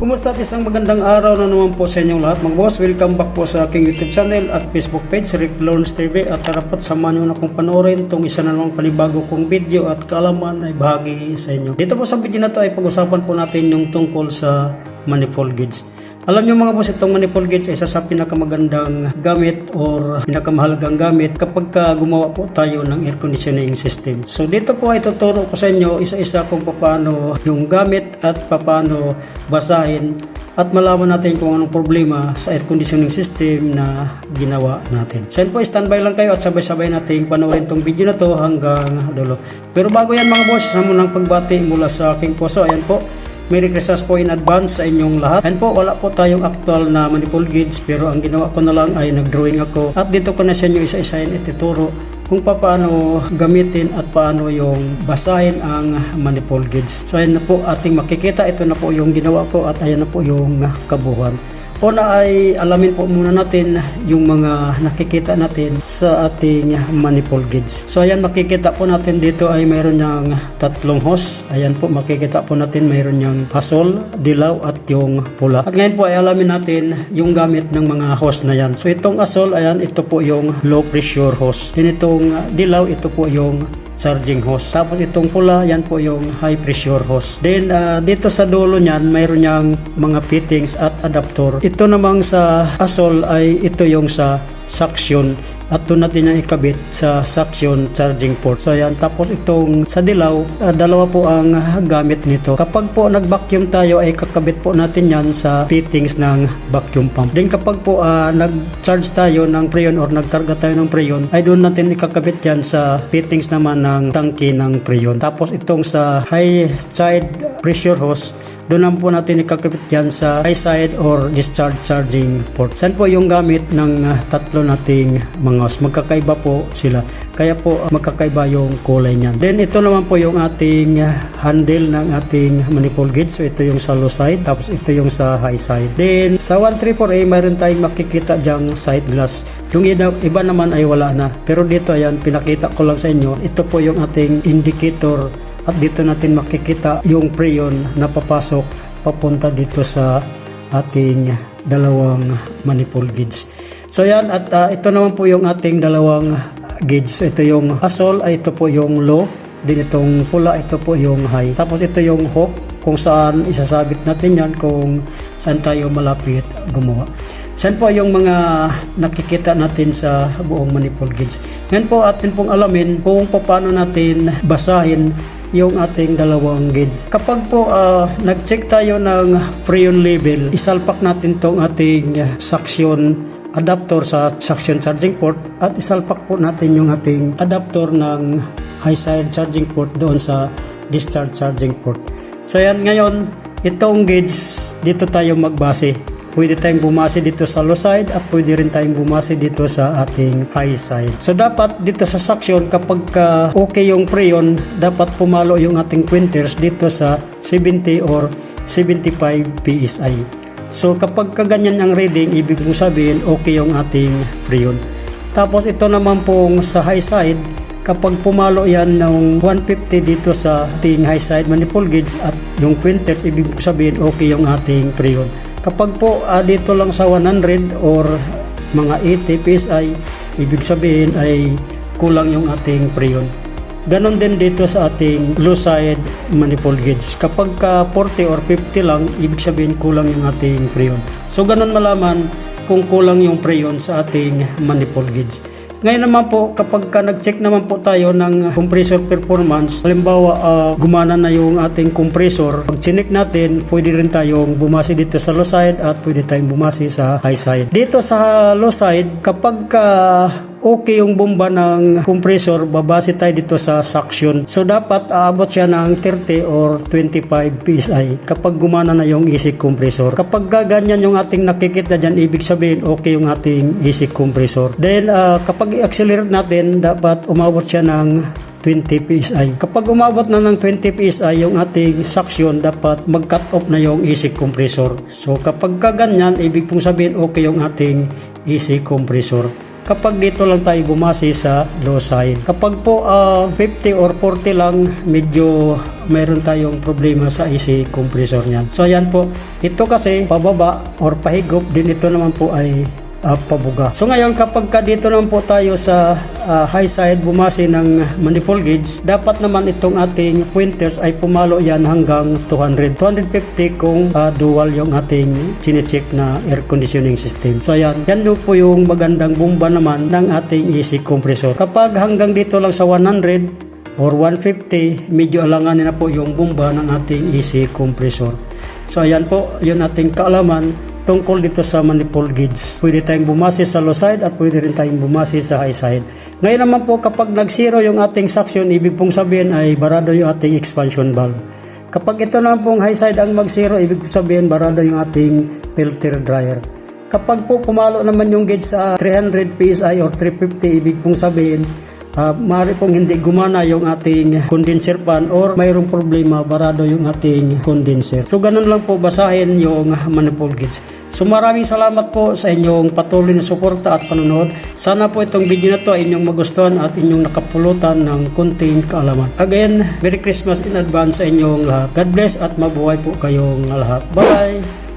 Kumusta at isang magandang araw na naman po sa inyong lahat mga boss. Welcome back po sa aking YouTube channel at Facebook page, Rick Lawrence TV at tarapat samahan nyo na kong panoorin itong isa na namang panibago kong video at kaalaman ay bahagi sa inyo. Dito po sa video na to ay pag-usapan po natin yung tungkol sa manifold gauge. Alam nyo mga boss, itong manifold gauge ay isa sa pinakamagandang gamit or pinakamahalagang gamit kapag ka gumawa po tayo ng air conditioning system. So dito po ay tuturo ko sa inyo isa-isa kung paano yung gamit at paano basahin at malaman natin kung anong problema sa air conditioning system na ginawa natin. So yun po, standby lang kayo at sabay-sabay nating panoorin tong video na to hanggang dulo. Pero bago yan mga boss, sa munang pagbati mula sa aking puso, ayan po, Merry Christmas po in advance sa inyong lahat. And po, wala po tayong actual na manifold gauge pero ang ginawa ko na lang ay nag-drawing ako at dito ko na sa inyo isa-isahin ituturo kung paano gamitin at paano yung basahin ang manifold gauge. So ayan na po ating makikita. Ito na po yung ginawa ko at ayan na po yung kabuuan. Una ay alamin po muna natin yung mga nakikita natin sa ating manifold gauge. So ayan makikita po natin dito ay mayroon niyang tatlong hose. Ayan po makikita po natin mayroon niyang hasol, dilaw at yung pula. At ngayon po ay alamin natin yung gamit ng mga hose na yan. So itong asol ayan ito po yung low pressure hose. Then itong dilaw ito po yung charging hose. Tapos itong pula, yan po yung high pressure hose. Then ah, dito sa dulo niyan, mayroon niyang mga fittings at adapter. Ito namang sa asol ay ito yung sa suction at doon natin yung ikabit sa suction charging port. So yan, tapos itong sa dilaw, ah, dalawa po ang gamit nito. Kapag po nag-vacuum tayo ay kakabit po natin yan sa fittings ng vacuum pump. Then kapag po ah, nag-charge tayo ng preyon or nagkarga tayo ng preyon, ay doon natin ikakabit yan sa fittings naman ng tangki ng preyon. Tapos itong sa high side pressure hose, doon lang po natin ikakabit yan sa high side or discharge charging port. Saan po yung gamit ng ah, tatlo nating hose? Magkakaiba po sila. Kaya po ah, magkakaiba yung kulay niyan. Then ito naman po yung ating ah, handle ng ating manifold gauge. So ito yung sa low side, tapos ito yung sa high side. Then sa 134A, mayroon tayong makikita dyang side glass. Yung iba naman ay wala na. Pero dito ayan, pinakita ko lang sa inyo. Ito po yung ating indicator at dito natin makikita yung preyon na papasok papunta dito sa ating dalawang manifold gauge. So yan at ah, ito naman po yung ating dalawang gauge. Ito yung asol ay ito po yung low. Din itong pula ito po yung high. Tapos ito yung hook kung saan isasabit natin yan kung saan tayo malapit gumawa. Saan po yung mga nakikita natin sa buong manifold gauge. Ngayon po atin pong alamin kung paano natin basahin yung ating dalawang gauge. Kapag po ah, nag-check tayo ng freon level, isalpak natin tong ating ah, suction adapter sa suction charging port at isalpak po natin yung ating adapter ng high side charging port doon sa discharge charging port. So yan ngayon, itong gauge dito tayo magbase. Pwede tayong bumase dito sa low side at pwede rin tayong bumase dito sa ating high side. So dapat dito sa suction kapag ka okay yung preyon, dapat pumalo yung ating quinters dito sa 70 or 75 PSI. So kapag kaganyan ang reading, ibig mong sabihin okay yung ating preyon. Tapos ito naman pong sa high side, kapag pumalo yan ng 150 dito sa ating high side manifold gauge at yung quinters, ibig sabihin okay yung ating preyon. Kapag po ah, dito lang sa 100 or mga 80 PSI, ibig sabihin ay kulang yung ating preyon. Ganon din dito sa ating low side manifold gauge. Kapag ka 40 or 50 lang, ibig sabihin kulang yung ating preyon. So ganon malaman kung kulang yung preyon sa ating manifold gauge. Ngayon naman po, kapag ka nag-check naman po tayo ng compressor performance, halimbawa ah, gumana na yung ating compressor, pag chinik natin, pwede rin tayong bumasi dito sa low side at pwede tayong bumasi sa high side. Dito sa low side, kapag ka okay yung bomba ng compressor, babase tayo dito sa suction. So dapat aabot siya ng 30 or 25 PSI kapag gumana na yung AC compressor. Kapag gaganyan yung ating nakikita dyan, ibig sabihin okay yung ating AC compressor. Then ah, kapag i-accelerate natin, dapat umabot siya ng 20 PSI. Kapag umabot na ng 20 PSI yung ating suction, dapat mag-cut off na yung AC compressor. So kapag kaganyan, ibig pong sabihin okay yung ating AC compressor kapag dito lang tayo bumase sa low side. Kapag po ah, 50 or 40 lang, medyo mayroon tayong problema sa AC compressor niyan. So ayan po, ito kasi pababa or pahigop din ito naman po ay ah, pabuga. So ngayon kapag ka dito naman po tayo sa ah, high side bumase ng manifold gauge, dapat naman itong ating pointers ay pumalo yan hanggang 200. 250 kung ah, dual yung ating chinecheck na air conditioning system. So ayan, yan po yung magandang bomba naman ng ating AC compressor. Kapag hanggang dito lang sa 100 or 150, medyo alanganin na po yung bomba ng ating AC compressor. So ayan po, yun ating kaalaman tungkol dito sa manifold gauge. Pwede tayong bumase sa low side at pwede rin tayong bumase sa high side. Ngayon naman po kapag nag-zero yung ating suction, ibig pong sabihin ay barado yung ating expansion valve. Kapag ito naman pong high side ang mag-zero, ibig pong sabihin barado yung ating filter dryer. Kapag po pumalo naman yung gauge sa 300 PSI or 350, ibig pong sabihin Uh, maaari pong hindi gumana yung ating condenser fan or mayroong problema barado yung ating condenser. So ganun lang po basahin yung manifold gauge. So maraming salamat po sa inyong patuloy na suporta at panonood. Sana po itong video na to ay inyong magustuhan at inyong nakapulutan ng konting kaalaman. Again, Merry Christmas in advance sa inyong lahat. God bless at mabuhay po kayong lahat. Bye!